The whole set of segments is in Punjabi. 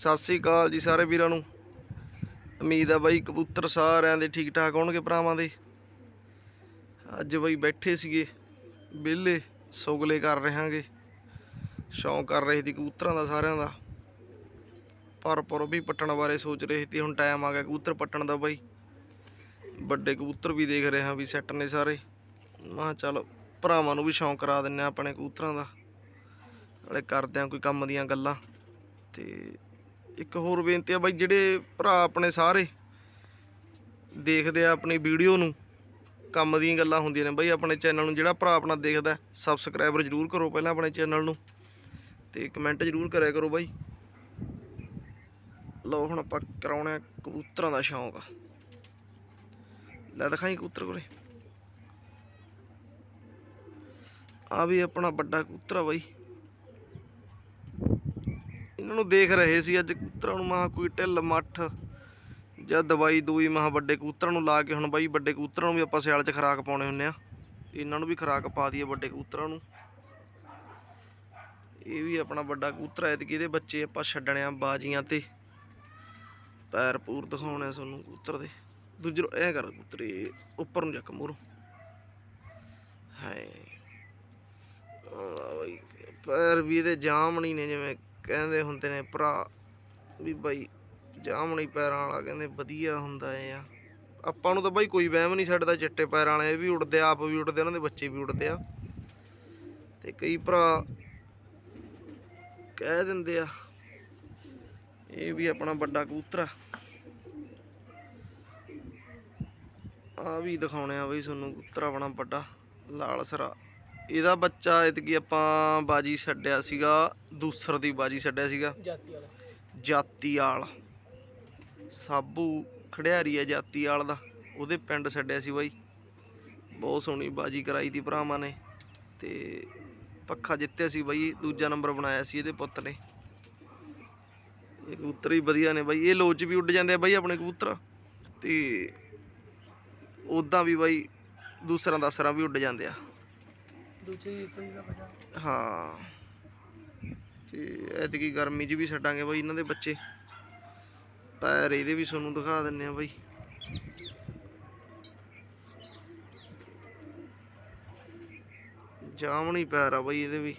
ਸਤਿ ਸ੍ਰੀ ਅਕਾਲ ਜੀ ਸਾਰੇ ਵੀਰਾਂ ਨੂੰ। ਉਮੀਦ ਆ ਬਾਈ ਕਬੂਤਰ ਸਾਰਿਆਂ ਦੇ ਠੀਕ ਠਾਕ ਹੋਣਗੇ ਭਰਾਵਾਂ ਦੇ। ਅੱਜ ਬਾਈ ਬੈਠੇ ਸੀਗੇ, ਵਿਹਲੇ, ਸੁਗਲੇ ਕਰ ਰਹਾਂਗੇ। ਸ਼ੌਂਕ ਕਰ ਰਹੇ ਸੀ ਕਬੂਤਰਾਂ ਦਾ ਸਾਰਿਆਂ ਦਾ। ਪਰ ਪਰ ਵੀ ਪੱਟਣ ਬਾਰੇ ਸੋਚ ਰਹੇ ਸੀ, ਹੁਣ ਟਾਈਮ ਆ ਗਿਆ ਕਬੂਤਰ ਪੱਟਣ ਦਾ ਬਾਈ। ਵੱਡੇ ਕਬੂਤਰ ਵੀ ਦੇਖ ਰਹੇ ਹਾਂ ਵੀ ਸੈੱਟ ਨੇ ਸਾਰੇ। ਮੈਂ ਕਿਹਾ ਚੱਲ ਭਰਾਵਾਂ ਨੂੰ ਵੀ ਸ਼ੌਂਕ ਕਰਾ ਦਿੰਨੇ ਆ ਆਪਣੇ ਕਬੂਤਰਾਂ ਦਾ। ਨਾਲੇ ਕਰਦੇ ਆ ਕੋਈ ਕੰਮ ਦੀਆਂ ਗੱਲਾਂ। ਤੇ ਇੱਕ ਹੋਰ ਬੇਨਤੀ ਆ ਬਾਈ, ਜਿਹੜੇ ਭਰਾ ਆਪਣੇ ਸਾਰੇ ਦੇਖਦੇ ਆ ਆਪਣੀ ਵੀਡੀਓ ਨੂੰ, ਕੰਮ ਦੀਆਂ ਗੱਲਾਂ ਹੁੰਦੀਆਂ ਨੇ, ਬਾਈ ਆਪਣੇ ਚੈਨਲ ਨੂੰ ਜਿਹੜਾ ਭਰਾ ਆਪਣਾ ਦੇਖਦਾ ਸਬਸਕ੍ਰਾਈਬਰ ਜਰੂਰ ਕਰੋ ਪਹਿਲਾਂ ਆਪਣੇ ਚੈਨਲ ਨੂੰ ਤੇ ਕਮੈਂਟ ਜਰੂਰ ਕਰਿਆ ਕਰੋ ਬਾਈ। ਲਓ ਹੁਣ ਆਪਾਂ ਕਰਾਉਣਾ ਕਬੂਤਰਾਂ ਦਾ ਸ਼ੌਂਕ। ਲੈ ਦਿਖਾਈ ਕਬੂਤਰ ਕੋਲੇ। ਆ ਵੀ ਆਪਣਾ ਵੱਡਾ ਕਬੂਤਰ ਆ ਬਾਈ। ਇਹਨਾਂ ਨੂੰ ਦੇਖ ਰਹੇ ਸੀ, ਅੱਜ ਕਬੂਤਰਾਂ ਨੂੰ ਮਹਾ ਕੋਈ ਢਿੱਲ, ਮੱਠ ਜਾਂ ਦਵਾਈ ਦੂਈ ਮਹਾ ਵੱਡੇ ਕੂਤਰਾਂ ਨੂੰ ਲਾ ਕੇ ਹੁਣ ਬਾਈ ਵੱਡੇ ਕੂਤਰਾਂ ਨੂੰ ਵੀ ਆਪਾਂ ਸਿਆਲ 'ਚ ਖਰਾਕ ਪਾਉਣੇ ਹੁੰਨੇ ਆ। ਇਹਨਾਂ ਨੂੰ ਵੀ ਖਰਾਕ ਪਾ ਦਈਏ ਵੱਡੇ ਕੂਤਰਾਂ ਨੂੰ। ਇਹ ਵੀ ਆਪਣਾ ਵੱਡਾ ਕਬੂਤਰ ਐ ਇਹਦੇ ਬੱਚੇ ਆਪਾਂ ਛੱਡਣੇ ਆ ਬਾਜੀਆਂ ਤੇ। ਪੈਰ ਪੂਰ ਦਿਖਾਉਣੇ ਆ ਤੁਹਾਨੂੰ ਕੂਤਰ ਦੇ। ਦੂਜੇ ਨੂੰ ਐ ਕਰ ਕਬੂਤਰ ਉੱਪਰ ਨੂੰ ਚੱਕ ਮੂਰੋਂ ਹਾਏ। ਆ ਬਈ, ਪੈਰ ਵੀ ਇਹਦੇ ਜਾਮ ਜਾਮਣੀ ਨੇ ਜਿਵੇਂ ਕਹਿੰਦੇ ਹੁੰਦੇ ਨੇ ਭਰਾ ਵੀ ਬਾਈ ਜਾਮਣੀ ਪੈਰਾਂ ਵਾਲਾ ਕਹਿੰਦੇ ਵਧੀਆ ਹੁੰਦਾ ਏ ਆ। ਆਪਾਂ ਨੂੰ ਤਾਂ ਬਾਈ ਕੋਈ ਵਹਿਮ ਨਹੀਂ ਛੱਡਦਾ ਚਿੱਟੇ ਪੈਰਾਂ ਵਾਲੇ, ਇਹ ਵੀ ਉੱਡਦੇ ਆਪ ਵੀ ਉੱਡਦੇ ਉਹਨਾਂ ਦੇ ਬੱਚੇ ਵੀ ਉੱਡਦੇ ਆ। ਤੇ ਕਈ ਭਰਾ ਕਹਿ ਦਿੰਦੇ ਆ, ਇਹ ਵੀ ਆਪਣਾ ਵੱਡਾ ਕਬੂਤਰ ਆ। ਆ ਵੀ ਦਿਖਾਉਣੇ ਆ ਬਈ ਤੁਹਾਨੂੰ ਕਬੂਤਰ ਆਪਣਾ ਵੱਡਾ ਲਾਲ ਸਰਾ। ਇਹਦਾ ਬੱਚਾ ਇਤਕੀ ਆਪਾਂ ਬਾਜੀ ਛੱਡਿਆ ਸੀਗਾ ਦੂਸਰ ਦੀ ਬਾਜੀ ਛੱਡਿਆ ਸੀਗਾ। ਜਾਤੀ ਵਾਲਾ। ਜਾਤੀ ਵਾਲ। ਸਾਬੂ ਖੜਿਆਰੀ ਆ ਜਾਤੀ ਵਾਲ ਦਾ ਉਹਦੇ ਪਿੰਡ ਛੱਡਿਆ ਸੀ ਬਾਈ। ਬਹੁਤ ਸੋਹਣੀ ਬਾਜੀ ਕਰਾਈ ਤੀ ਭਰਾਵਾਂ ਨੇ ਤੇ ਪੱਖਾ ਜਿੱਤਿਆ ਸੀ ਬਾਈ ਦੂਜਾ ਨੰਬਰ ਬਣਾਇਆ ਸੀ ਇਹਦੇ ਪੁੱਤ ਨੇ। ਇਹ ਕਬੂਤਰ ਹੀ ਵਧੀਆ ਨੇ ਬਾਈ ਇਹ ਲੋਚ ਵੀ ਉੱਡ ਜਾਂਦੇ ਆ ਬਾਈ ਆਪਣੇ ਕਬੂਤਰ। ਤੇ ਉਦਾਂ ਵੀ ਬਾਈ ਦੂਸਰਾਂ ਦਾ ਅਸਰਾਂ ਵੀ ਉੱਡ ਜਾਂਦੇ ਆ। ਦੂਜੀ ਕੋਈ ਦਾ ਬਚਾ ਹਾਂ। ਤੇ ਐਤਕੀ ਗਰਮੀ 'ਚ ਵੀ ਛੱਡਾਂਗੇ ਬਾਈ ਇਹਨਾਂ ਦੇ ਬੱਚੇ। ਪੈਰ ਇਹਦੇ ਵੀ ਤੁਹਾਨੂੰ ਦਿਖਾ ਦਿੰਨੇ ਆ ਬਾਈ। ਜਾਮਣੀ ਪੈਰ ਆ ਬਾਈ ਇਹਦੇ ਵੀ।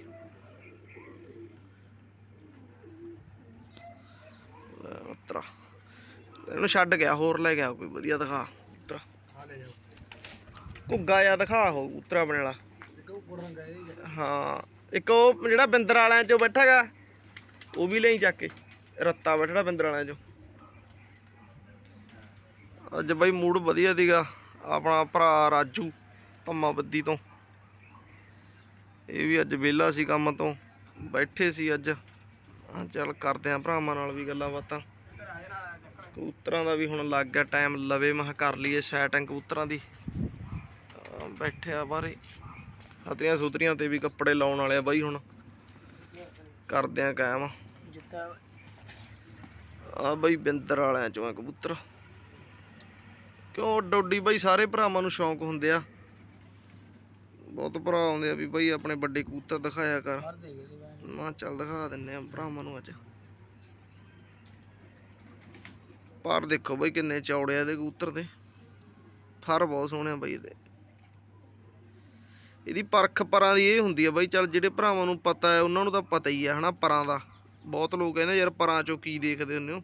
ਲੈ ਉਤਰਾ ਇਹਨੂੰ ਛੱਡ ਗਿਆ ਹੋਰ ਲੈ ਗਿਆ ਕੋਈ ਵਧੀਆ ਦਿਖਾ ਉਤਰਾ ਆ ਲੈ ਜਾਓ। ਘੁੱਗਾ ਜਾਂ ਦਿਖਾ ਹੋ ਉਤਰਾ ਆਪਣੇ ਵਾਲਾ। ਹਾਂ, ਇੱਕ ਉਹ ਜਿਹੜਾ ਬਿੰਦਰ ਵਾਲਿਆਂ ਚੋਂ ਬੈਠਾਗਾ, ਉਹ ਵੀ ਲਈ ਚੱਕ ਕੇ, ਰੱਤਾ ਬੈਠਾ ਬਿੰਦਰ ਵਾਲਿਆਂ ਚੋਂ। ਅੱਜ ਬਾਈ ਮੂਡ ਵਧੀਆ ਸੀਗਾ, ਆਪਣਾ ਭਰਾ ਰਾਜੂ ਪੰਮਾ ਬੱਦੀ ਤੋਂ। ਇਹ ਵੀ ਅੱਜ ਵਿਹਲਾ ਸੀ ਕੰਮ ਤੋਂ, ਬੈਠੇ ਸੀ ਅੱਜ। ਚੱਲ ਕਰਦੇ ਆਂ ਭਰਾਵਾਂ ਨਾਲ ਵੀ ਗੱਲਾਂ ਬਾਤਾਂ। ਕਬੂਤਰਾਂ ਦਾ ਵੀ ਹੁਣ ਲੱਗ ਗਿਆ ਟਾਈਮ ਲਵੇ ਮਹ ਕਰ ਲਈਏ ਸੈਟਿੰਗ ਕਬੂਤਰਾਂ ਦੀ। ਬੈਠਿਆ ਬਾਰੇ ਹਤਰੀਆਂ ਸੁਤਰੀਆਂ ਤੇ ਵੀ ਕੱਪੜੇ ਲਾਉਣ ਵਾਲੇ ਆ ਬਾਈ ਹੁਣ। ਕਰਦੇ ਆ ਕਾਇਮ। ਆ ਬਾਈ ਬਿੰਦਰ ਵਾਲਿਆਂ ਚੋਂ ਆ ਕਬੂਤਰ। ਕਿਉਂ ਡੋਡੀ ਬਾਈ ਸਾਰੇ ਭਰਾਵਾਂ ਨੂੰ ਸ਼ੌਂਕ ਹੁੰਦੇ ਆ। ਬਹੁਤ ਭਰਾ ਆਉਂਦੇ ਆ ਵੀ ਬਾਈ ਆਪਣੇ ਵੱਡੇ ਕਬੂਤਰ ਦਿਖਾਇਆ ਕਰ। ਮਾਂ ਚੱਲ ਦਿਖਾ ਦਿੰਨੇ ਆ ਭਰਾਵਾਂ ਨੂੰ ਅੱਜ। ਪਰ ਦੇਖੋ ਬਾਈ ਕਿੰਨੇ ਚੌੜੇ ਆ ਇਹਦੇ ਕਬੂਤਰ ਦੇ ਫਰ ਬਹੁਤ ਸੋਹਣੇ ਆ ਬਾਈ ਇਹਦੇ। ਇਹਦੀ ਪਰਖ ਪਰਾਂ ਦੀ ਇਹ ਹੁੰਦੀ ਆ ਬਾਈ, ਚੱਲ ਜਿਹੜੇ ਭਰਾਵਾਂ ਨੂੰ ਪਤਾ ਹੈ, ਉਹਨਾਂ ਨੂੰ ਤਾਂ ਪਤਾ ਹੀ ਆ, ਹਨਾ, ਪਰਾਂ ਦਾ। ਬਹੁਤ ਲੋਕ ਕਹਿੰਦੇ ਯਾਰ ਪਰਾਂ ਚੋਂ ਕੀ ਦੇਖਦੇ ਹੁੰਦੇ ਹੋ?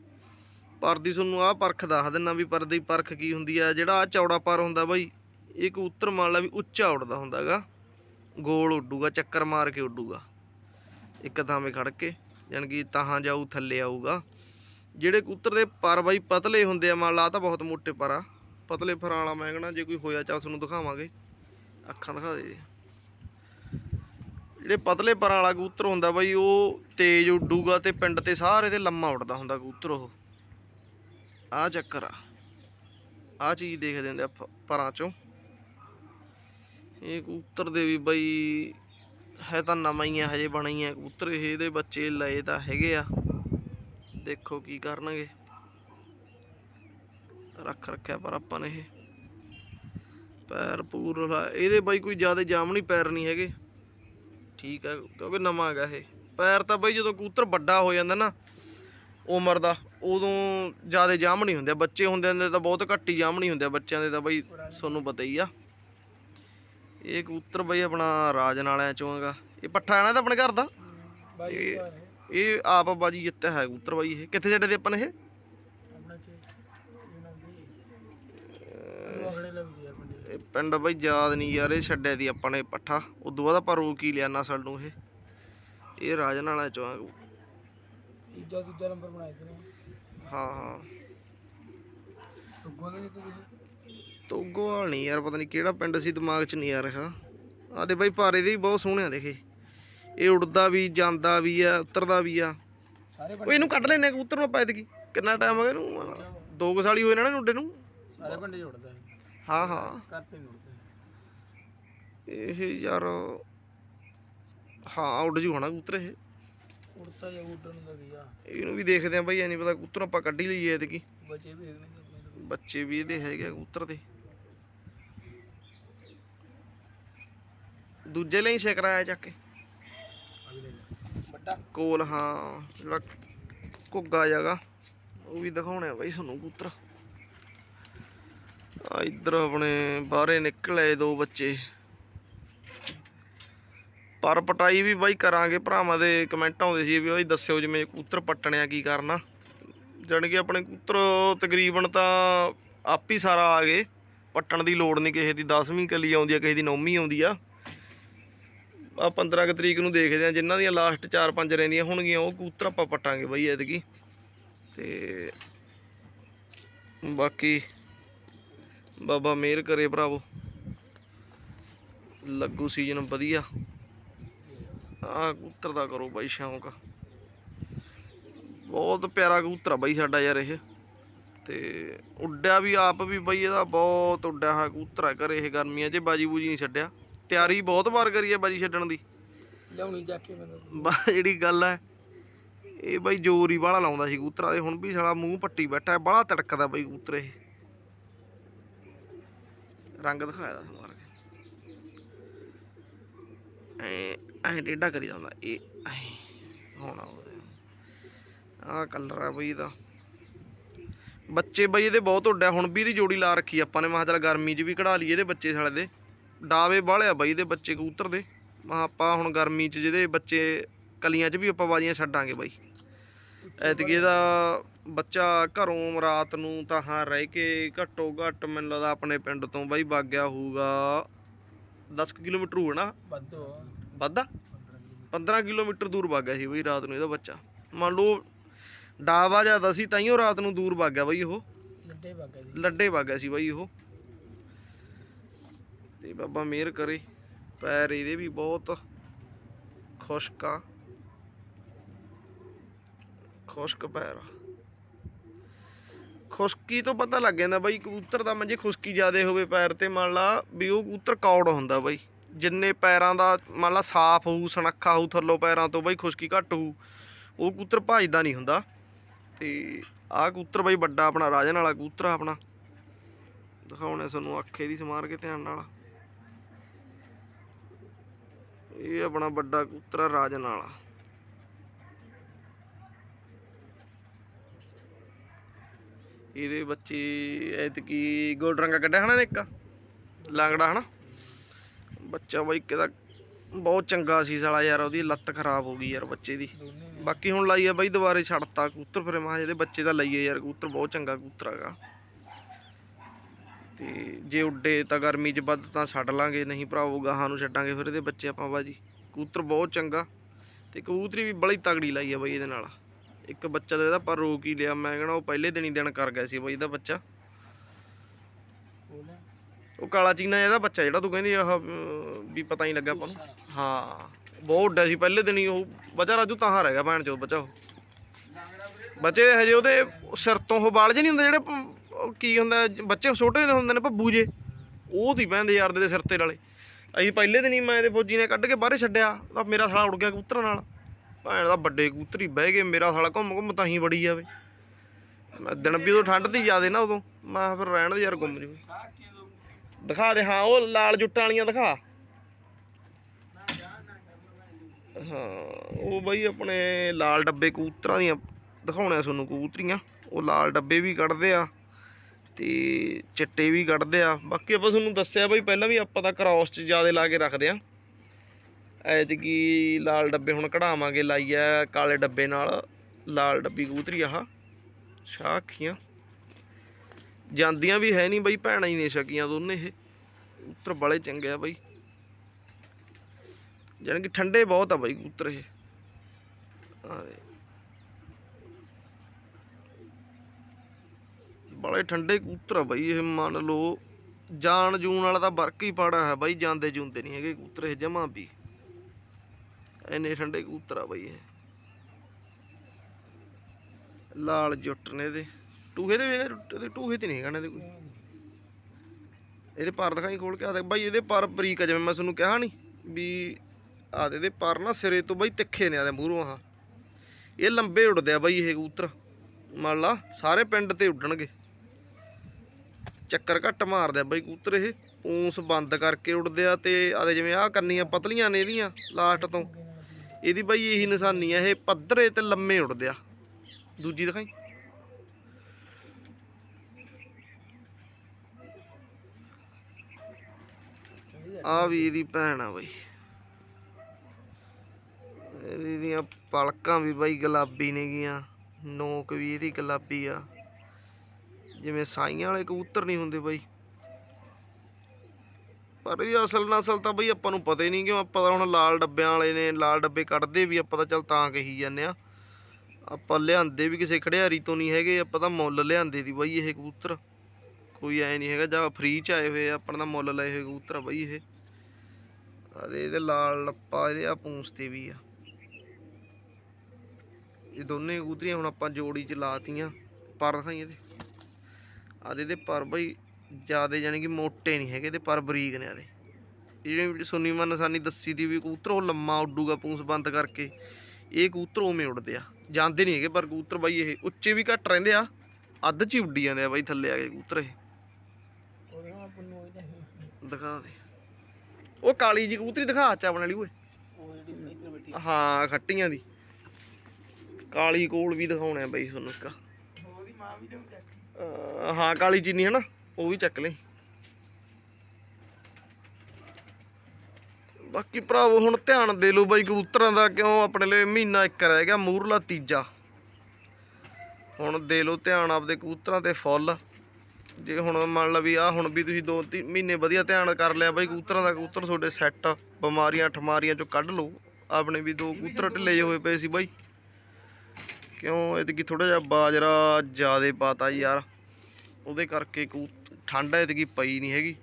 ਪਰ ਦੀ ਤੁਹਾਨੂੰ ਆਹ ਪਰਖ ਦੱਸ ਦਿੰਨਾ ਵੀ ਪਰ ਦੀ ਪਰਖ ਕੀ ਹੁੰਦੀ ਆ। ਜਿਹੜਾ ਆ ਚੌੜਾ ਪਰ ਹੁੰਦਾ ਬਾਈ, ਇਹ ਕਬੂਤਰ ਮੰਨ ਲਾ ਵੀ ਉੱਚਾ ਉੱਡਦਾ ਹੁੰਦਾਗਾ। ਗੋਲ ਉੱਡੂਗਾ, ਚੱਕਰ ਮਾਰ ਕੇ ਉੱਡੂਗਾ। ਇੱਕ ਥਾਵੇਂ ਖੜ ਕੇ, ਜਾਣੀ ਕਿ ਤਾਹਾਂ ਜਾਊ, ਥੱਲੇ ਆਊਗਾ। ਜਿਹੜੇ ਕਬੂਤਰ ਦੇ ਪਰ ਬਾਈ ਪਤਲੇ ਹੁੰਦੇ ਆ, ਮੰਨ ਲਾ, ਆਹ ਤਾਂ ਬਹੁਤ ਮੋਟੇ ਪਰ ਆ। ਪਤਲੇ ਫਰਾਂ ਵਾਲਾ ਮੈਂ ਜੇ ਕੋਈ ਹੋਇਆ ਚੱਲ ਤੁਹਾਨੂੰ ਦਿਖਾਵਾਂਗੇ। ਅੱਖਾਂ ਦਿਖਾ ਦੇ। ਜਿਹੜੇ ਪਤਲੇ ਪਰਾਂ ਵਾਲਾ ਕਬੂਤਰ ਹੁੰਦਾ ਬਾਈ, ਉਹ ਤੇਜ਼ ਉੱਡੂਗਾ ਤੇ ਪਿੰਡ ਤੇ ਸਾਰੇ ਤੇ ਲੰਮਾ ਉੱਡਦਾ ਹੁੰਦਾ ਕਬੂਤਰ ਉਹ। ਆ ਚੱਕਰ ਆ। ਆ ਚੀਜ਼ ਦੇਖਦੇ ਹੁੰਦੇ ਆ ਪਰਾਂ ਚੋਂ। ਇਹ ਕਬੂਤਰ ਦੇ ਵੀ ਬਾਈ, ਹੈ ਤਾਂ ਨਵਾਂ ਹੀ ਆ, ਹਜੇ ਬਣਾ ਹੀ ਆ ਕਬੂਤਰ। ਇਹ ਇਹਦੇ ਬੱਚੇ ਲਏ ਤਾਂ ਹੈਗੇ ਆ। ਦੇਖੋ ਕੀ ਕਰਨਗੇ। ਰੱਖ ਰੱਖਿਆ ਪਰ ਆਪਾਂ ਨੇ ਇਹ। ਪੈਰ ਪੂਰ ਇਹਦੇ ਬਾਈ ਕੋਈ ਜ਼ਿਆਦਾ ਜਾਮਣੀ ਪੈਰ ਨਹੀਂ ਹੈਗੇ। ਠੀਕ ਹੈ ਕਿਉਂਕਿ ਨਵਾਂ ਹੈਗਾ ਇਹ। ਪੈਰ ਤਾਂ ਬਾਈ ਜਦੋਂ ਕਬੂਤਰ ਵੱਡਾ ਹੋ ਜਾਂਦਾ ਨਾ ਉਮਰ ਦਾ ਉਦੋਂ ਜ਼ਿਆਦਾ ਜਾਮ ਨਹੀਂ ਹੁੰਦੇ। ਬੱਚੇ ਹੁੰਦੇ ਨੇ ਤਾਂ ਬਹੁਤ ਘੱਟ ਹੀ ਜਾਮ ਨਹੀਂ ਹੁੰਦੇ। ਬੱਚਿਆਂ ਦੇ ਤਾਂ ਬਈ ਤੁਹਾਨੂੰ ਪਤਾ ਹੀ ਆ। ਇਹ ਕਬੂਤਰ ਬਈ ਆਪਣਾ ਰਾਜਨ ਵਾਲਿਆਂ ਚੋਂ ਹੈਗਾ। ਇਹ ਪੱਠਾ ਨਾ ਤਾਂ ਆਪਣੇ ਘਰ ਦਾ? ਇਹ- ਇਹ ਆਪ ਬਾਜੀ ਜਿੱਤਿਆ ਹੈ ਕਬੂਤਰ ਬਾਈ ਇਹ। ਕਿੱਥੇ ਛੱਡੇ ਦੇ ਆਪਾਂ ਨੇ ਇਹ ਆਪਣਾ ਚ ਇਹਨਾਂ ਦੀ ਉਹ ਅਗਲੇ ਲੱਗਦੀ ਯਾਰ ਮੰਡੀ ਇਹ ਪਿੰਡ ਬਈ ਯਾਦ ਨਹੀਂ ਯਾਰ ਇਹ ਛੱਡਿਆ ਦੀ ਆਪਾਂ ਨੇ ਪੱਠਾ। ਉਦੋਂ ਬਾਅਦ ਆਪਾਂ ਰੋਕ ਹੀ ਲਿਆ ਨੂੰ ਇਹ। ਇਹ ਰਾਜਨ ਵਾਲਿਆਂ ਚੋਂ ਹੈ ਤੀਜਾ ਤੀਜਾ ਨੰਬਰ ਬਣਾਏ ਤੇ ਹਾਂ ਹਾਂ। ਟੁੱਗੋ ਨਹੀਂ ਤੇ ਤੋਗੋਵਾਲ ਨਹੀਂ ਯਾਰ ਪਤਾ ਨਹੀਂ ਕਿਹੜਾ ਪਿੰਡ ਸੀ ਦਿਮਾਗ 'ਚ ਨਹੀਂ ਆ ਰਿਹਾ। ਆਦੇ ਬਾਈ ਭਾਰੇ ਦੇ ਵੀ ਬਹੁਤ ਸੋਹਣੇ ਆ ਦੇਖੇ। ਇਹ ਉੜਦਾ ਵੀ ਜਾਂਦਾ ਵੀ ਆ ਉਤਰਦਾ ਵੀ ਆ। ਸਾਰੇ ਉਹ ਇਹਨੂੰ ਕੱਢ ਲੈਨੇ ਕਬੂਤਰ ਨੂੰ ਆਪਾਂ ਐਤਕੀ। ਕਿੰਨਾ ਟਾਈਮ ਹੋ ਗਿਆ ਇਹਨੂੰ? ਦੋ ਕੁ ਸਾਲ ਹੀ ਹੋਏ ਨਾ ਇਹਨੂੰ ਉੱਡੇ ਨੂੰ। ਸਾਰੇ ਪਿੰਡ ਜੁੜਦਾ ਹੈ ਹਾਂ। ਕਰਤੇ ਉੜਦੇ ਇਹ ਯਾਰ ਹਾਂ ਉੱਡ ਜੂ ਹੋਣਾ ਕਬੂਤਰ ਇਹ। ਉੜਤਾ ਜਾਂ ਉੜਨ ਦਾ ਗਿਆ ਇਹਨੂੰ ਵੀ ਦੇਖਦੇ ਆ ਬਾਈ ਐ ਨਹੀਂ ਪਤਾ ਕਬੂਤਰ ਆਪਾਂ ਕੱਢ ਹੀ ਲਈਏ ਐਤਕੀ ਬੱਚੇ ਵੀ ਦੇਖਣੇ ਆਪਣੇ ਬੱਚੇ ਵੀ ਇਹਦੇ ਹੈਗੇ ਆ ਕਬੂਤਰ ਦੇ। ਦੂਜੇ ਲਈ ਸ਼ਿਕਰਾਇਆ ਚੱਕ ਕੇ। ਵੱਡਾ। ਕੋਲ ਹਾਂ ਜਿਹੜਾ ਘੁੱਗਾ ਜਗਾ ਉਹ ਵੀ ਦਿਖਾਉਣੇ ਆ ਬਾਈ ਤੁਹਾਨੂੰ ਕਬੂਤਰ। ਆ ਇੱਧਰ ਆਪਣੇ ਬਾਹਰੇ ਆਏ ਦੋ ਬੱਚੇ। ਪਰ ਪਟਾਈ ਵੀ ਬਾਈ ਕਰਾਂਗੇ, ਭਰਾਵਾਂ ਦੇ ਕਮੈਂਟ ਆਉਂਦੇ ਸੀ ਵੀ ਬਾਈ ਦੱਸਿਓ ਜਿਵੇਂ ਕਬੂਤਰ ਪੱਟਣੇ ਆ ਕੀ ਕਰਨਾ। ਜਾਣੀ ਕਿ ਆਪਣੇ ਕਬੂਤਰ ਤਕਰੀਬਨ ਤਾਂ ਆਪ ਹੀ ਸਾਰਾ ਆ ਗਏ। ਪੱਟਣ ਦੀ ਲੋੜ ਨਹੀਂ, ਕਿਸੇ ਦੀ 10ਵੀਂ ਕਲੀ ਆਉਂਦੀ ਆ, ਕਿਸੇ ਦੀ 9ਵੀਂ ਆਉਂਦੀ ਆ। ਆ 15 ਕੁ ਤਰੀਕ ਨੂੰ ਦੇਖਦੇ ਆ, ਜਿਨ੍ਹਾਂ ਦੀਆਂ ਲਾਸਟ 4-5 ਰਹਿੰਦੀਆਂ ਹੋਣਗੀਆਂ, ਉਹ ਕਬੂਤਰ ਆਪਾਂ ਪੱਟਾਂਗੇ ਬਾਈ, ਐਤਕੀ। ਤੇ ਬਾਕੀ ਬਾਬਾ ਮਿਹਰ ਕਰੇ ਭਰਾਵੋ। ਲੱਗੂ ਸੀਜ਼ਨ ਵਧੀਆ। ਆ ਕਬੂਤਰ ਦਾ ਕਰੋ ਬਾਈ ਸ਼ੌਂਕ। ਬਹੁਤ ਪਿਆਰਾ ਕਬੂਤਰ ਆ ਬਾਈ ਸਾਡਾ ਯਾਰ ਇਹ। ਤੇ ਉੱਡਿਆ ਵੀ ਆਪ ਵੀ ਬਾਈ ਇਹਦਾ ਬਹੁਤ ਉੱਡਿਆ ਹੋਇਆ ਕਬੂਤਰ ਆ ਘਰੇ ਇਹ ਗਰਮੀਆਂ 'ਚ ਬਾਜੀ ਬੂਜੀ ਨਹੀਂ ਛੱਡਿਆ। ਤਿਆਰੀ ਬਹੁਤ ਵਾਰ ਕਰੀ ਹੈ ਬਾਜੀ ਛੱਡਣ ਦੀ। ਲਿਆਉਣੀ ਜਾ ਕੇ ਮੈਨੂੰ। ਬਾ ਜਿਹੜੀ ਗੱਲ ਹੈ ਇਹ ਬਾਈ ਜ਼ੋਰ ਹੀ ਬਾਹਲਾ ਲਾਉਂਦਾ ਸੀ ਕਬੂਤਰਾਂ ਦੇ ਹੁਣ ਵੀ ਸਾਲਾ ਮੂੰਹ ਪੱਟੀ ਬੈਠਾ ਹੈ ਬਾਹਲਾ ਤੜਕਦਾ ਬਾਈ ਕਬੂਤਰ ਇਹ। ਰੰਗ ਦਿਖਾਇਆ ਦਾ ਮਾਰ ਕੇ। ਐ ਐ ਡੇਡਾ ਕਰੀ ਜਾਂਦਾ। ਇਹ ਐ ਹੁਣ ਆ ਕਲਰ ਆ ਬਈ ਇਹਦਾ। ਬੱਚੇ ਬਈ ਇਹਦੇ ਬਹੁਤ ਉੱਡਿਆ ਹੁਣ ਵੀ ਇਹਦੀ ਜੋੜੀ ਲਾ ਰੱਖੀ ਆਪਾਂ ਨੇ। ਮਾ ਚੱਲ ਗਰਮੀ 'ਚ ਵੀ ਕਢਾ ਲਈਏ ਇਹਦੇ ਬੱਚੇ ਸਾਲੇ ਦੇ। ਡਾਵੇ ਬਾਹਲੇ ਆ ਬਈ ਇਹਦੇ ਬੱਚੇ ਕਬੂਤਰ ਦੇ। ਮਾ ਆਪਾਂ ਹੁਣ ਗਰਮੀ 'ਚ ਜਿਹਦੇ ਬੱਚੇ ਕਲੀਆਂ 'ਚ ਵੀ ਆਪਾਂ ਬਾਜੀਆਂ ਛੱਡਾਂਗੇ ਬਾਈ। ਐਤਕੀ ਇਹਦਾ ਬੱਚਾ ਘਰੋਂ ਰਾਤ ਨੂੰ ਤਾਂ ਹਾਂ ਰਹਿ ਕੇ ਘੱਟੋ ਘੱਟ ਮੈਨੂੰ ਲੱਗਦਾ ਆਪਣੇ ਪਿੰਡ ਤੋਂ ਬਾਈ ਵਗ ਗਿਆ ਹੋਊਗਾ 10 ਕੁ ਕਿਲੋਮੀਟਰ ਨਾ? ਬੱਦੋ ਵੱਧਾ 15 15 ਕਿਲੋਮੀਟਰ। ਦੂਰ ਵਗ ਗਿਆ ਸੀ ਬਈ ਰਾਤ ਨੂੰ ਇਹਦਾ ਬੱਚਾ। ਮੰਨ ਲਓ ਡਾਵਾ ਜ਼ਿਆਦਾ ਸੀ ਤਾਈਓ ਰਾਤ ਨੂੰ ਦੂਰ ਵਗ ਗਿਆ ਬਈ ਉਹ। ਲੱਡੇ ਵਗ ਗਿਆ ਸੀ। ਬਈ ਉਹ। ਤੇ ਬਾਬਾ ਮਿਹਰ ਕਰੇ ਪੈਰ ਇਹਦੇ ਵੀ ਬਹੁਤ ਖੁਸ਼ਕ ਖੁਸ਼ਕ ਪੈਰ ਆ। ਖੁਸ਼ਕੀ ਤੋਂ ਪਤਾ ਲੱਗ ਜਾਂਦਾ ਬਈ, ਕਬੂਤਰ ਦਾ ਮੰਜੇ ਖੁਸ਼ਕੀ ਜ਼ਿਆਦੇ ਹੋਵੇ ਪੈਰ ਤੇ, ਮੰਨ ਲਾ ਵੀ ਉਹ ਕਬੂਤਰ ਕੌੜ ਹੁੰਦਾ ਬਈ। ਜਿੰਨੇ ਪੈਰਾਂ ਦਾ, ਮੰਨ ਲਾ ਸਾਫ਼ ਹੋਊ, ਸੁਨੱਖਾ ਹੋਊ, ਥੱਲੋਂ ਪੈਰਾਂ ਤੋਂ ਬਈ ਖੁਸ਼ਕੀ ਘੱਟ ਹੋਊ, ਉਹ ਕਬੂਤਰ ਭਜਦਾ ਨਹੀਂ ਹੁੰਦਾ। ਤੇ ਆਹ ਕਬੂਤਰ ਬਾਈ ਵੱਡਾ ਆਪਣਾ, ਰਾਜਨ ਵਾਲਾ ਕਬੂਤਰ ਆਪਣਾ। ਦਿਖਾਉਣੇ ਤੁਹਾਨੂੰ ਅੱਖੇ ਦੀ ਸਮਾਰ ਕੇ ਧਿਆਨ ਨਾਲ। ਇਹ ਆਪਣਾ ਵੱਡਾ ਕਬੂਤਰ ਆ ਰਾਜਨ ਵਾਲਾ। ਇਹਦੇ ਬੱਚੇ ਐਤਕੀ ਗੋਲਡ ਰੰਗਾ ਕੱਢਿਆ ਹਨਾ ਨੇ ਇੱਕ? ਲਾਂਗੜਾ ਹਨਾ? ਬੱਚਾ ਬਾਈ ਕਿਦਾ ਬਹੁਤ ਚੰਗਾ ਸੀ ਸਾਲਾ ਯਾਰ, ਉਹਦੀ ਲੱਤ ਖਰਾਬ ਹੋ ਗਈ ਯਾਰ ਬੱਚੇ ਦੀ। ਬਾਕੀ ਹੁਣ ਲਾਈ ਆ ਬਾਈ ਦੁਬਾਰੇ ਛੱਡਤਾ ਕਬੂਤਰ, ਫਿਰ ਮਾ ਇਹਦੇ ਬੱਚੇ ਦਾ ਲਈਏ ਯਾਰ ਕਬੂਤਰ, ਬਹੁਤ ਚੰਗਾ ਕਬੂਤਰ ਹੈਗਾ। ਤੇ ਜੇ ਉੱਡੇ ਤਾਂ ਗਰਮੀ 'ਚ ਵੱਧ ਤਾਂ ਛੱਡ ਲਾਂਗੇ, ਨਹੀਂ ਭਰਾਵੋ ਗਾਹਾਂ ਨੂੰ ਛੱਡਾਂਗੇ ਫਿਰ ਇਹਦੇ ਬੱਚੇ ਆਪਾਂ ਬਾਜੀ। ਕਬੂਤਰ ਬਹੁਤ ਚੰਗਾ ਤੇ ਕਬੂਤਰੀ ਵੀ ਬੜੀ ਤਗੜੀ ਲਾਈ ਆ ਬਾਈ ਇਹਦੇ ਨਾਲ। ਇੱਕ ਬੱਚਾ ਤਾਂ ਇਹਦਾ ਪਰ ਰੋਕ ਹੀ ਲਿਆ ਮੈਂ ਕਹਣਾ ਉਹ ਪਹਿਲੇ ਦਿਨ ਹੀ ਦਿਨ ਕਰ ਗਿਆ ਸੀ ਬਾਈ ਇਹਦਾ ਬੱਚਾ। ਉਹ ਕਾਲਾ ਚੀਨਾ ਇਹਦਾ ਬੱਚਾ ਜਿਹੜਾ ਤੂੰ ਕਹਿੰਦੀ ਆਹ ਵੀ ਪਤਾ ਨਹੀਂ ਲੱਗਾ ਆਪਾਂ ਨੂੰ। ਹਾਂ ਬਹੁਤ ਉੱਡਿਆ ਸੀ ਪਹਿਲੇ ਦਿਨ ਹੀ ਉਹ ਬੱਚਾ ਰਾਜੂ ਤਾਂ ਰਹਿ ਗਿਆ ਭੈਣ ਚੋਦ ਬੱਚਾ ਉਹ। ਬੱਚੇ ਹਜੇ ਉਹਦੇ ਸਿਰ ਤੋਂ ਉਹ ਵਾਲ ਜੇ ਨਹੀਂ ਹੁੰਦੇ ਜਿਹੜੇ ਕੀ ਹੁੰਦਾ ਬੱਚੇ ਛੋਟੇ ਜਿਹੇ ਹੁੰਦੇ ਨੇ ਭੱਬੂ ਜੇ ਉਹ ਸੀ ਪੈਂਦੇ ਯਾਰ ਦੇ ਸਿਰ ਤੇ ਨਾਲੇ। ਅਸੀਂ ਪਹਿਲੇ ਦਿਨ ਹੀ ਮੈਂ ਇਹਦੇ ਫੌਜੀ ਨੇ ਕੱਢ ਕੇ ਬਾਹਰੇ ਛੱਡਿਆ ਤਾਂ ਮੇਰਾ ਸਾਲਾ ਉੜ ਗਿਆ ਕਬੂਤਰਾਂ ਨਾਲ। ਭੈਣ ਦਾ ਵੱਡੇ ਕੂਤਰੀ ਬਹਿ ਗਏ, ਮੇਰਾ ਸਾਲਾ ਘੁੰਮ ਘੁੰਮ ਤਾਂ ਹੀ ਬੜੀ ਜਾਵੇ। ਦਿਨ ਵੀ ਉਦੋਂ ਠੰਡ ਦੀ ਜ਼ਿਆਦੇ ਨਾ ਉਦੋਂ, ਮੈਂ ਕਿਹਾ ਫਿਰ ਰਹਿਣ ਦੇ ਯਾਰ ਗੁੰਮ ਜੂ। ਦਿਖਾ ਦੇ, ਹਾਂ, ਉਹ ਲਾਲ ਜੁੱਟਾਂ ਵਾਲੀਆਂ ਦਿਖਾ। ਹਾਂ, ਉਹ ਬਈ ਆਪਣੇ ਲਾਲ ਡੱਬੇ ਕਬੂਤਰਾਂ ਦੀਆਂ ਦਿਖਾਉਣੇ ਆ ਤੁਹਾਨੂੰ ਕਬੂਤਰੀਆਂ। ਉਹ ਲਾਲ ਡੱਬੇ ਵੀ ਕੱਢਦੇ ਆ ਤੇ ਚਿੱਟੇ ਵੀ ਕੱਢਦੇ ਆ। ਬਾਕੀ ਆਪਾਂ ਤੁਹਾਨੂੰ ਦੱਸਿਆ ਬਈ, ਪਹਿਲਾਂ ਵੀ ਆਪਾਂ ਤਾਂ ਕ੍ਰਾਸ 'ਚ ਜ਼ਿਆਦਾ ਲਾ ਕੇ ਰੱਖਦੇ ਆ। ਐਤਕੀ ਲਾਲ ਡੱਬੇ ਹੁਣ ਕਢਾਵਾਂਗੇ ਲਾਈ ਆ ਕਾਲੇ ਡੱਬੇ ਨਾਲ। ਲਾਲ ਡੱਬੀ ਕਬੂਤਰੀ ਆਹ। ਸ਼ਾਹ ਅੱਖੀਆਂ। ਜਾਂਦੀਆਂ ਵੀ ਹੈ ਨਹੀਂ ਬਈ, ਭੈਣਾਂ ਹੀ ਨੇ ਸਕੀਆਂ ਦੋਨੇ ਇਹ। ਕਬੂਤਰ ਬੜੇ ਚੰਗੇ ਆ ਬਈ। ਜਾਣੀ ਕਿ ਠੰਡੇ ਬਹੁਤ ਆ ਬਈ ਕਬੂਤਰ ਇਹ। ਬੜੇ ਠੰਡੇ ਕੂਤਰ ਆ ਬਈ ਇਹ, ਮੰਨ ਲਓ। ਜਾਨ ਜੂਨ ਵਾਲਾ ਤਾਂ ਵਰਕ ਹੀ ਪਾੜਾ ਹੈ ਬਾਈ ਜਾਂਦੇ ਜੂੰਦੇ ਨਹੀਂ ਹੈਗੇ ਕੂਤਰ ਇਹ ਜਮਾ ਵੀ। ਇੰਨੇ ਠੰਡੇ ਕਬੂਤਰ ਆ ਬਈ ਇਹ। ਲਾਲ ਜੁੱਟ ਨੇ ਇਹਦੇ। ਟੂਹੇ ਦੇ ਵੀ ਟੂਹੇ ਤੇ ਨਹੀਂ ਹੈਗਾ ਇਹਦੇ ਕੋਈ। ਇਹਦੇ ਪਰ ਦਿਖਾਈ ਖੋਲ ਕੇ ਆ ਦੇਖ। ਬਾਈ ਇਹਦੇ ਪਰ ਬਰੀਕ ਜਿਵੇਂ ਮੈਂ ਤੁਹਾਨੂੰ ਕਿਹਾ ਨਹੀਂ ਵੀ ਆ ਦੇ ਇਹਦੇ ਪਰ ਨਾ ਸਿਰੇ ਤੋਂ ਬਾਈ ਤਿੱਖੇ ਨੇ ਆਦੇ ਮੂਹਰੋਂ ਆ ਇਹ ਲੰਬੇ ਉੱਡਦੇ ਆ ਬਾਈ ਇਹ ਕਬੂਤਰ। ਮੰਨ ਲਾ, ਸਾਰੇ ਪਿੰਡ ਤੇ ਉੱਡਣਗੇ। ਚੱਕਰ ਘੱਟ ਮਾਰਦੇ ਆ ਬਾਈ ਕਬੂਤਰ ਇਹ। ਪੂੰਸ ਬੰਦ ਕਰਕੇ ਉੱਡਦੇ ਆ ਤੇ ਆਦੇ ਜਿਵੇਂ ਆਹ ਕੰਨੀਆਂ ਪਤਲੀਆਂ ਨੇ ਇਹਦੀਆਂ, ਲਾਸਟ ਤੋਂ। ਇਹਦੀ ਬਾਈ ਇਹੀ ਨਿਸ਼ਾਨੀ ਆ, ਇਹ ਪੱਧਰੇ ਤੇ ਲੰਮੇ ਉੱਡਦੇ ਆ। ਦੂਜੀ ਦਿਖਾਈ। ਆ ਵੀ ਇਹਦੀ ਭੈਣ ਆ ਬਾਈ। ਇਹਦੀ ਦੀਆਂ ਪਲਕਾਂ ਵੀ ਬਾਈ ਗੁਲਾਬੀ ਨੇਗੀਆਂ, ਨੋਕ ਵੀ ਇਹਦੀ ਗੁਲਾਬੀ ਆ। ਜਿਵੇਂ ਸਾਈਆਂ ਵਾਲੇ ਕਬੂਤਰ ਨਹੀਂ ਹੁੰਦੇ ਬਾਈ। ਪਰ ਇਹਦੀ ਅਸਲ ਨਸਲ ਤਾਂ ਬਈ ਆਪਾਂ ਨੂੰ ਪਤਾ ਹੀ ਨਹੀਂ ਕਿਉਂ ਆਪਾਂ ਤਾਂ ਹੁਣ ਲਾਲ ਡੱਬਿਆਂ ਵਾਲੇ ਨੇ ਲਾਲ ਡੱਬੇ ਕੱਢਦੇ ਵੀ ਆਪਾਂ ਤਾਂ ਚੱਲ ਤਾਂ ਕਹੀ ਜਾਂਦੇ ਆ ਆਪਾਂ ਲਿਆਂਦੇ ਵੀ ਕਿਸੇ ਖੜਿਆਰੀ ਤੋਂ ਨਹੀਂ ਹੈਗੇ ਆਪਾਂ ਤਾਂ ਮੁੱਲ ਲਿਆਂਦੇ ਦੀ ਬਾਈ ਇਹ ਕਬੂਤਰ। ਕੋਈ ਐ ਨਹੀਂ ਹੈਗਾ ਜਾਂ ਫ੍ਰੀ ਚ ਆਏ ਹੋਏ ਆ, ਆਪਣਾ ਤਾਂ ਮੁੱਲ ਲਏ ਹੋਏ ਕਬੂਤਰ ਆ ਬਾਈ ਇਹ। ਆਦੇ ਇਹਦੇ ਲਾਲ ਲੱਪਾ ਇਹਦੇ ਆ ਪੂੰਛ ਤੇ ਵੀ ਆ। ਇਹ ਦੋਨੇ ਕਬੂਤਰੀਆਂ ਹੁਣ ਆਪਾਂ ਜੋੜੀ ਚ ਲਾਤੀਆਂ ਪਰ ਦਿਖਾਈ ਇਹਦੇ ਆਦੇ ਦੇ ਪਰ ਬਈ ਜਿਆਦੇ ਜਾਨੀ ਕਿ ਮੋਟੇ ਨਹੀਂ ਹੈਗੇ ਤੇ ਪਰ ਬਰੀਕ ਨੇ ਆਦੇ ਜਿਹੜੇ ਸੁਨੀ ਮਨ ਨਿਸ਼ਾਨੀ ਦੱਸੀ ਦੀ ਵੀ ਕਬੂਤਰ ਉਹ ਲੰਮਾ ਉੱਡੂਗਾ ਪੂੰਛ ਬੰਦ ਕਰਕੇ। ਇਹ ਕਬੂਤਰ ਉਵੇਂ ਉੱਡਦੇ ਆ। ਜਾਂਦੇ ਨਹੀਂ ਹੈਗੇ ਪਰ ਕਬੂਤਰ ਬਾਈ ਇਹ ਉੱਚੇ ਵੀ ਘੱਟ ਰਹਿੰਦੇ ਆ ਅੱਧ ਚ ਉੱਡੀ ਜਾਂਦੇ ਆ ਬਾਈ ਥੱਲੇ ਆ ਕੇ ਕਬੂਤਰ ਇਹ। ਦਿਖਾ ਦੇ। ਉਹ ਕਾਲੀ ਜੀ ਕਬੂਤਰੀ ਦਿਖਾ ਚ ਆਪਣੇ ਵਾਲੀ ਓਏ। ਹਾਂ ਖੱਟੀਆਂ ਦੀ। ਕਾਲੀ ਕੋਲ ਵੀ ਦਿਖਾਉਣੇ ਆ ਬਾਈ ਤੁਹਾਨੂੰ ਇੱਕ। ਹਾਂ ਕਾਲੀ ਚੀਨੀ ਹੈ ਨਾ ਉਹ ਵੀ ਚੱਕ ਲੈ। ਬਾਕੀ ਭਰਾਵੋ, ਹੁਣ ਧਿਆਨ ਦੇ ਲਓ ਬਾਈ ਕਬੂਤਰਾਂ ਦਾ, ਕਿਉਂ ਆਪਣੇ ਲਈ ਮਹੀਨਾ ਇੱਕ ਰਹਿ ਗਿਆ ਮੂਰਲਾ ਤੀਜਾ। ਹੁਣ ਦੇ ਲਓ ਧਿਆਨ ਆਪਦੇ ਕਬੂਤਰਾਂ ਤੇ ਫੁੱਲ। ਜੇ ਹੁਣ ਮੰਨ ਲਾ ਵੀ ਆ ਹੁਣ ਵੀ ਤੁਸੀਂ ਦੋ ਤਿੰਨ ਮਹੀਨੇ ਵਧੀਆ ਧਿਆਨ ਕਰ ਲਿਆ ਬਾਈ ਕਬੂਤਰਾਂ ਦਾ, ਕਬੂਤਰ ਤੁਹਾਡੇ ਸੈੱਟ ਬਿਮਾਰੀਆਂ, ਠਮਾਰੀਆਂ ਚੋਂ ਕੱਢ ਲਓ। ਆਪਣੇ ਵੀ ਦੋ ਕਬੂਤਰ ਢਿੱਲੇ ਹੋਏ ਪਏ ਸੀ ਬਾਈ। ਕਿਉਂ? ਇਹਦੇ ਕੀ ਥੋੜਾ ਜਿਹਾ ਬਾਜਰਾ ਜ਼ਿਆਦੇ ਪਾਤਾ ਯਾਰ। ਉਹਦੇ ਕਰਕੇ ਕਬੂਤ ਠੰਡ ਐਤਕੀ ਪਈ ਨਹੀਂ ਹੈਗੀ।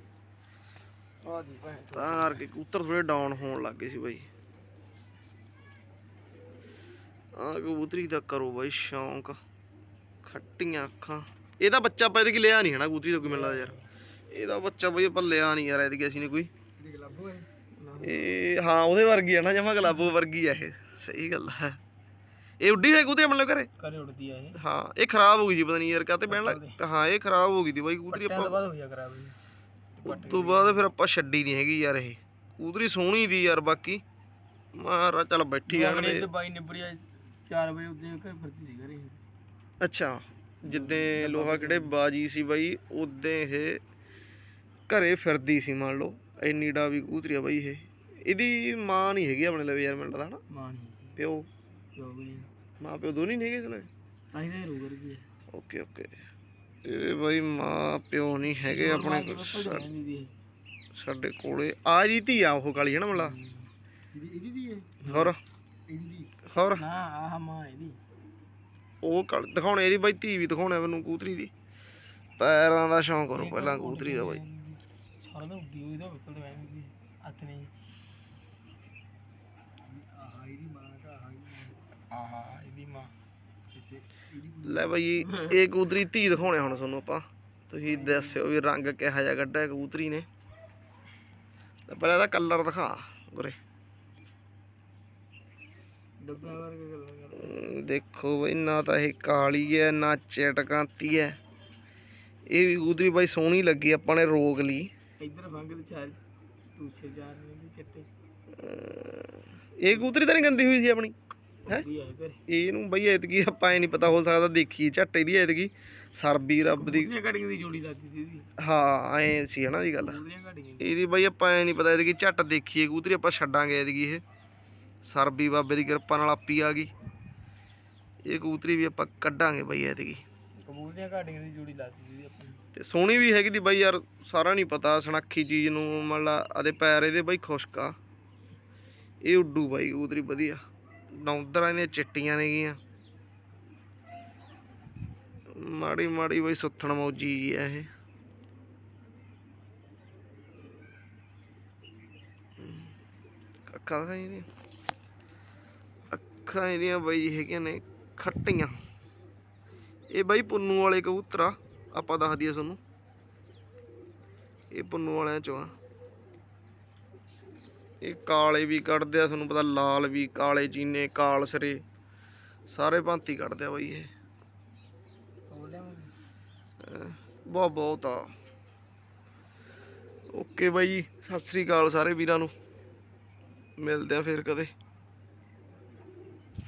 ਆ ਦੀ ਭੈਣ ਤਾਂ ਕਰਕੇ ਕਬੂਤਰ ਥੋੜੇ ਡਾਊਨ ਹੋਣ ਲੱਗ ਗਏ ਸੀ ਬਾਈ। ਆ ਕਬੂਤਰੀ ਦਾ ਕਰੋ ਬਾਈ ਸ਼ੌਂਕ। ਖੱਟੀਆਂ ਅੱਖਾਂ। ਇਹਦਾ ਬੱਚਾ ਆਪਾਂ ਇਹਦੇ ਕੀ ਲਿਆ ਨਹੀਂ ਹਨਾ ਕਬੂਤਰੀ ਤੋਂ ਕੋਈ ਮਿਲਦਾ ਯਾਰ। ਇਹਦਾ ਬੱਚਾ ਬਈ ਆਪਾਂ ਲਿਆ ਨਹੀਂ ਯਾਰ ਇਹਦੇ ਅਸੀਂ ਨੇ ਕੋਈ। ਇਹ ਹਾਂ ਉਹਦੇ ਵਰਗੀ ਆ ਨਾ ਜਮਾ ਗਲਾਬੋ ਵਰਗੀ ਆ ਇਹ। ਸਹੀ ਗੱਲ ਹੈ ਇਹ ਉੱਡੀ ਹੋਈ ਕਬੂਤਰੀ ਮਤਲਬ ਘਰੇ? ਕਰੇ ਉੜਦੀ ਆ ਇਹ। ਹਾਂ ਇਹ ਖਰਾਬ ਹੋ ਗਈ ਜੀ ਪਤਾ ਨਹੀਂ ਯਾਰ ਕਾਤੇ ਬਹਿਣ ਲੱਗ ਹਾਂ ਇਹ ਖਰਾਬ ਹੋ ਗਈ ਦੀ ਬਾਈ ਟਾਈਮ ਆਪਾਂ ਬਾਅਦ ਹੋ ਜਾ ਖਰਾਬ ਉਸ ਤੋਂ ਬਾਅਦ ਫਿਰ ਆਪਾਂ ਛੱਡੀ ਨਹੀਂ ਹੈਗੀ ਯਾਰ ਇਹ। ਕਬੂਤਰੀ ਸੋਹਣੀ ਦੀ ਯਾਰ ਬਾਕੀ। ਮਾਰਾ ਚੱਲ ਬੈਠੀ ਆਪਣੇ ਆਣਦੇ ਤੇ ਬਾਈ ਨਿਬੜਿਆ 4 ਵਜੇ ਉੱਤੇ ਘਰ ਫਿਰਦੀ ਸੀ ਘਰੇ। ਅੱਛਾ ਜਿੱਦੇ ਲੋਹਾ ਕਿਹੜੇ ਬਾਜੀ ਸੀ ਬਾਈ ਉਦੋਂ ਇਹ ਘਰੇ ਫਿਰਦੀ ਸੀ ਮੰਨ ਲਓ। ਇੰਨੀ ਡਾ ਵੀ ਕਬੂਤਰੀ ਆ ਬਾਈ ਇਹ। ਇਹਦੀ ਮਾਂ ਨਹੀਂ ਹੈਗੀ ਆਪਣੇ ਲਈ ਯਾਰ ਮੈਨੂੰ ਲੱਗਦਾ ਹਨਾ। ਮਾਂ ਨਹੀਂ ਪਿਓ। ਜੋ ਵੀ ਮਾਂ ਪਿਓ ਦੋਨੇ ਨਹੀਂ ਹੈਗੇ ਇਹਦੇ ਲਈ ਤਾਂ ਹੀ ਤਾਂ ਰੋ ਕਰਦੀ ਹੈ ਓਕੇ ਓਕੇ। ਇਹ ਬਾਈ ਮਾਂ ਪਿਓ ਨਹੀਂ ਹੈਗੇ ਆਪਣੇ ਕੋਲ ਸਾਡੇ ਕੋਲੇ। ਆ ਜੀ ਧੀ ਆ ਉਹ ਕਾਲੀ ਹੈ ਨਾ ਮਲਾ? ਇਹਦੀ ਦੀ ਹੈ? ਹੋਰ? ਇਹਦੀ ਹੋਰ? ਨਾ ਆਹ ਮਾਂ ਇਹਦੀ। ਉਹ ਕਾਲੀ। ਦਿਖਾਉਣੇ ਇਹਦੀ ਬਾਈ ਧੀ ਵੀ ਦਿਖਾਉਣੇ ਮੈਨੂੰ ਕਬੂਤਰੀ ਦੀ। ਪੈਰਾਂ ਦਾ ਸ਼ੌਂਕ ਕਰੋ ਪਹਿਲਾਂ ਦਾ ਬਾਈ। ਸਾਰਾ ਤਾਂ ਉੱਡੀ ਹੋਈ ਤਾਂ ਵਿਕਲ ਤੇ ਐਵੇਂ ਦੀ ਹੱਥ ਨਹੀਂ। ਆਹ ਇਹਦੀ ਮਾਂ ਦਾ ਆਹ ਇਹਦੀ ਮਾਂ ਕਿਸੇ ਇਹਦੀ ਲੈ ਬਾਈ ਇਹ ਕਬੂਤਰੀ ਧੀ ਦਿਖਾਉਣੇ ਹੁਣ ਤੁਹਾਨੂੰ ਆਪਾਂ। ਤੁਸੀਂ ਦੱਸਿਓ ਵੀ ਰੰਗ ਕਿਹੋ ਜਿਹਾ ਕੱਢਿਆ ਕਬੂਤਰੀ ਨੇ। ਤਾਂ ਪਹਿਲਾਂ ਇਹਦਾ ਕਲਰ ਦਿਖਾ ਗੁਰੇ ਦੇਖੋ ਬਈ ਨਾ ਤਾਂ ਇਹ ਕਾਲੀ ਹੈ ਨਾ ਚਟਕਾਂਤੀ ਹੈ ਇਹ ਵੀ ਕਬੂਤਰੀ ਬਾਈ ਸੋਹਣੀ ਲੱਗੀ ਆਪਾਂ ਨੇ ਰੋਕ ਲਈ। ਇੱਧਰ ਫੰਗ ਤੇ ਚਾਰ ਦੂਸਰੇ ਚਾਰ ਨੇ ਦੀ ਚਿੱਟੇ। ਅਮ ਇਹ ਕਬੂਤਰੀ ਤਾਂ ਨਹੀਂ ਗੰਦੀ ਹੋਈ ਸੀ ਆਪਣੀ? ਹੈਂ? ਇਹਨੂੰ ਬਈ ਐਤਕੀ ਆਪਾਂ ਐ ਨਹੀਂ ਪਤਾ ਹੋ ਸਕਦਾ ਦੇਖੀ ਝੱਟ ਇਹਦੀ ਐਤਕੀ। ਸਰਬੀ ਰੱਬ ਦੀ ਕਬੂਤਰੀਆਂ ਘੜੀਆਂ ਦੀ ਜੋੜੀ ਲੱਗਦੀ ਸੀ ਇਹਦੀ। ਹਾਂ ਐ ਸੀ ਹਨਾ ਦੀ ਗੱਲ। ਘੜੀਆਂ ਇਹਦੀ ਬਈ ਆਪਾਂ ਐ ਨਹੀਂ ਪਤਾ ਇਹਦੀ ਝੱਟ ਦੇਖੀਏ ਕਬੂਤਰੀ ਆਪਾਂ ਛੱਡਾਂਗੇ ਇਹਦੀ ਇਹ। ਸਰਬੀ ਬਾਬੇ ਦੀ ਕਿਰਪਾ ਨਾਲ ਆਪੀ ਆ ਗਈ। ਇਹ ਕਬੂਤਰੀ ਵੀ ਆਪਾਂ ਕੱਢਾਂਗੇ ਬਈ ਐਤਕੀ। ਕਬੂਤਰੀਆਂ ਘੜੀਆਂ ਦੀ ਜੋੜੀ ਲੱਗਦੀ ਸੀ ਇਹਦੀ ਆਪਣੀ। ਤੇ ਸੋਹਣੀ ਵੀ ਹੈਗੀ ਦੀ ਬਾਈ ਯਾਰ ਸਾਰਾ ਨਹੀਂ ਪਤਾ ਸਣਾਖੀ ਚੀਜ਼ ਨੂੰ ਮਤਲਬ ਆਦੇ ਪੈਰ ਇਹਦੇ ਬਾਈ ਖੁਸ਼ਕ ਆ। ਇਹ ਉੱਡੂ ਬਾਈ ਕਬੂਤਰੀ ਵਧੀਆ। ਨੌਂਦਰਾਂ ਇਹਦੀਆਂ ਚਿੱਟੀਆਂ ਨੇਗੀਆਂ। ਮਾੜੀ ਮਾੜੀ ਬਈ ਸੁੱਥਣ ਮੌਜੀ ਜੀ ਆ ਇਹ। ਅੱਖਾਂ ਦਿਖਾਈ ਇਹਦੀਆਂ? ਅੱਖਾਂ ਇਹਦੀਆਂ ਬਾਈ ਹੈਗੀਆਂ ਨੇ ਖੱਟੀਆਂ। ਇਹ ਬਾਈ ਪੁੰਨੂ ਵਾਲੇ ਕਬੂਤਰ ਆ, ਆਪਾਂ ਦੱਸ ਦਈਏ ਤੁਹਾਨੂੰ। ਇਹ ਪੁੰਨੂ ਵਾਲਿਆਂ ਚੋਂ ਆ। ਇਹ ਕਾਲੇ ਵੀ ਕੱਢਦੇ ਆ, ਤੁਹਾਨੂੰ ਪਤਾ ਲਾਲ ਵੀ, ਕਾਲੇ ਚੀਨੇ, ਕਾਲ ਸਰੇ। ਸਾਰੇ ਭਾਂਤੀ ਕੱਢਦੇ ਆ ਬਾਈ ਇਹ। ਬਹੁਤ ਬਹੁਤ ਆ। ਓਕੇ ਬਾਈ ਜੀ ਸਤਿ ਸ੍ਰੀ ਅਕਾਲ ਸਾਰੇ ਵੀਰਾਂ ਨੂੰ। ਮਿਲਦੇ ਆ ਫਿਰ ਕਦੇ।